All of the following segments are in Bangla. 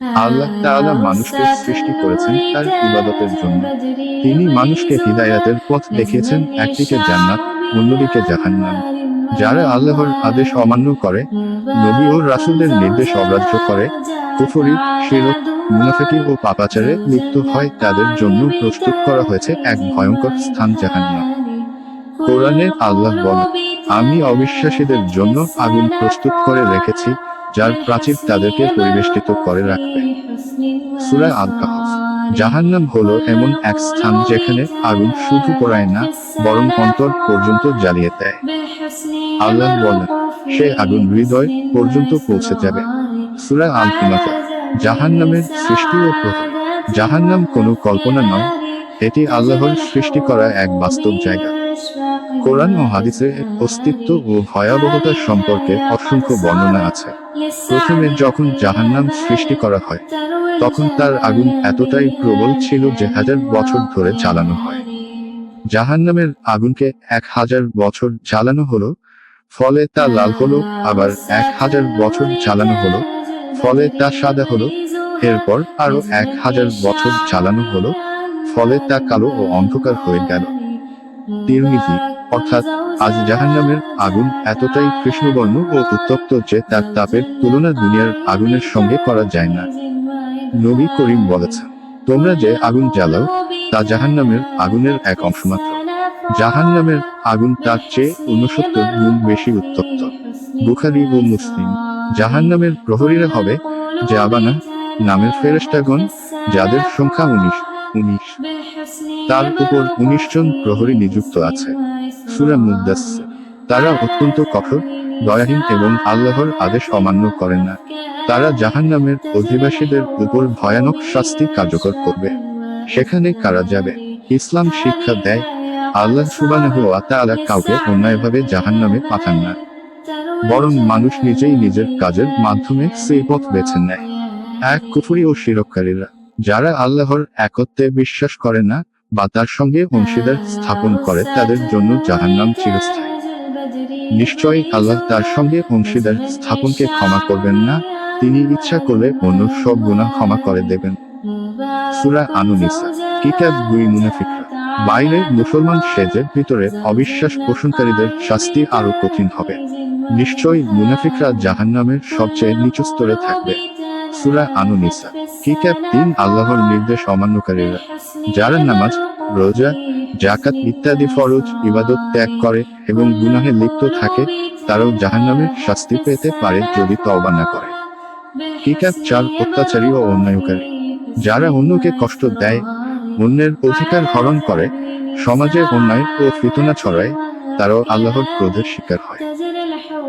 আল্লাহ তাআলা মানুষকে সৃষ্টি করেছেন তার ইবাদতের জন্য। তিনি মানুষকে হিদায়াতের পথ দেখিয়েছেন, একদিকে জান্নাত, অন্যদিকে জাহান্নাম। যারা আল্লাহর আদেশ অমান্য করে, নবী ও রাসূলের নির্দেশ অগ্রাহ্য করে, কুফরি, শিরক, মুনাফিকি ও পাপাচারে লিপ্ত হয়, তাদের জন্য প্রস্তুত করা হয়েছে এক ভয়ঙ্কর স্থান জাহান্নাম। কোরআনে আল্লাহ বলেন, আমি অবিশ্বাসীদের জন্য আগুন প্রস্তুত করে রেখেছি যার প্রাচীর তাদেরকে পরিবেষ্টিত করে রাখবে। সূরা আল জাহান্নাম হলো এমন এক স্থান যেখানে আগুন শুধু পোড়ায় না, বরং অন্তর পর্যন্ত জ্বালিয়ে দেয়। আল্লাহ বলেন, সে আগুন হৃদয় পর্যন্ত পৌঁছে যাবে। সূরা আল কুমাতা জাহান্নামের সৃষ্টি ও প্রভাব। জাহান্নাম কোনো কল্পনা নয়, এটি আল্লাহর সৃষ্টি করা এক বাস্তব জায়গা। কোরআন ও হাদিসে এর অস্তিত্ব ও ভয়াবহতার সম্পর্কে অসংখ্য বর্ণনা আছে। প্রথমে যখন জাহান্নাম সৃষ্টি করা হয়, তখন তার আগুন এতটাই প্রবল ছিল যে হাজার বছর ধরে চালানো হয়। জাহান্নামের আগুনকে এক হাজার বছর জ্বালানো হলো, ফলে তা লাল হলো, আবার এক হাজার বছর জ্বালানো হলো, ফলে তা সাদা হলো, এরপর আরও এক হাজার বছর চালানো হলো, ফলে তা কালো ও অন্ধকার হয়ে গেল। তিরমিজি অর্থাৎ আজ জাহান্নামের আগুন এতটাই কৃষ্ণবর্ণ ও উত্তপ্ত যে তার তাপের তুলনা দুনিয়ার আগুনের সঙ্গে করা যায় না। নবী করিম বলেছেন, তোমরা যে আগুন জ্বালাও, তা জাহান্নামের আগুনের এক অংশ মাত্র জাহান্নামের আগুন তার চেয়ে উনসত্তর গুণ বেশি উত্তপ্ত। বুখারি ও মুসলিম, জাহান্নামের প্রহরীরা হবে জাবানা নামের ফেরেস্টাগণ যাদের সংখ্যা উনিশ উনিশ। তার উপর উনিশ জন প্রহরী নিযুক্ত আছে। সুরা মুদাসসির তারা অত্যন্ত কঠোর, দয়াহীন এবং আল্লাহর আদেশ অমান্য করেন না। তারা জাহান্নামের অধিবাসীদের উপর ভয়ানক শাস্তি কার্যকর করবে। সেখানে কারা যাবে? ইসলাম শিক্ষা দেয়, আল্লাহ সুবহানাহু ওয়া কাউকে অন্যায়ভাবে জাহান্নামে পাঠান না। বরং মানুষ নিজেই নিজের কাজের মাধ্যমে সেই পথ বেছে নেয়। এক কুফরি ও শিরককারীরা যারা আল্লাহর একত্বে বিশ্বাস করে না বা তার সঙ্গে অংশীদার স্থাপন করে তাদের জন্য জাহান্নাম চিরস্থায়ী। নিশ্চয়ই আল্লাহ তার সঙ্গে অংশীদার স্থাপনকে ক্ষমা করবেন না তিনি ইচ্ছা করলে অন্য সব গুনাহ ক্ষমা করে দেবেন। সুরা আনুনিসা কিতাব দুই মুনাফিকরা বাইরে মুসলমান সেজে ভিতরে অবিশ্বাস পোষণকারীদের শাস্তি আরও কঠিন হবে। নিশ্চয়ই মুনাফিকরা জাহান্নামের সবচেয়ে নিচু স্তরে থাকবে। সুরা আনুনিসা। কিতাব তিন আল্লাহর নির্দেশ অমান্যকারীরা? যারা নামাজ, রোজা জাকাত ইত্যাদি ফরজ, ইবাদত ত্যাগ করে এবং গুনাহে লিপ্ত থাকে, তারাও জাহান্নামের শাস্তি পেতে পারে যদি তওবা না করে। কিতাব চার অত্যাচারী ও অন্যায়কারী? যারা অন্যকে কষ্ট দেয়, অন্যের অধিকার হরণ করে, সমাজে অন্যায় ও ফিতনা ছড়ায়, তারাও আল্লাহর ক্রোধের শিকার হয়।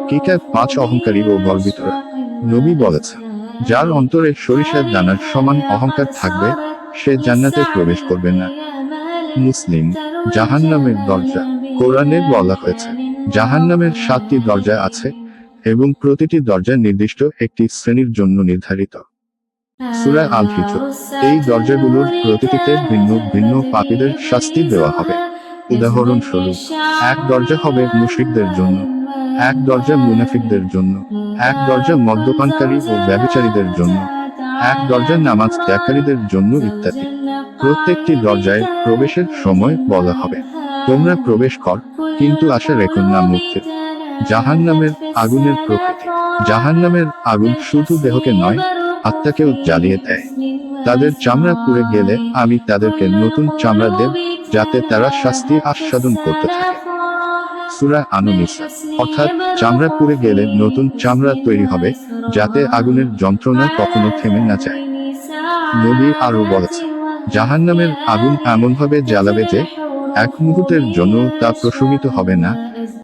কিতাব পাঁচ অহংকারী ও গর্বিতরা? নবী বলেছেন যার অন্তরে সরিষার দানার সমান অহংকার থাকবে, সে জান্নাতে প্রবেশ করবে না। মুসলিম, জাহান্নামের দরজা কোরআনে বলা হয়েছে, জাহান্নামের সাতটি দরজা আছে এবং প্রতিটি দরজা নির্দিষ্ট একটি শ্রেণির জন্য নির্ধারিত। সূরা আল এই দরজাগুলোর প্রতিটিতে ভিন্ন ভিন্ন পাপীদের শাস্তি দেওয়া হবে। উদাহরণস্বরূপ, এক দরজা হবে মুশরিকদের জন্য, এক দরজা মুনাফিকদের জন্য এক দরজা মদ্যপানকারী ও ব্যবচারীদের জন্য, এক দরজা নামাজ ত্যাগকারীদের জন্য ইত্যাদি। প্রত্যেকটি দরজায় প্রবেশের সময় বলা হবে। তোমরা প্রবেশ কর, কিন্তু আশা রেখো না মুক্তির জাহান্নামের আগুনের প্রকৃতি। জাহান্নামের আগুন শুধু দেহকে নয়, আত্মাকেও জ্বালিয়ে দেয়। তাদের চামড়া পুড়ে গেলে আমি তাদেরকে নতুন চামড়া দেব, যাতে তারা শাস্তি আস্বাদন করতে থাকে। সুরা আনুনিস। অর্থাৎ চামড়া পুড়ে গেলে নতুন চামড়া তৈরি হবে, যাতে আগুনের যন্ত্রণা কখনো থেমে না যায়। নবী আরও বলেছে জাহান্নামের আগুন এমনভাবে জ্বালাবে যে, এক মুহূর্তের জন্য তা প্রশমিত হবে না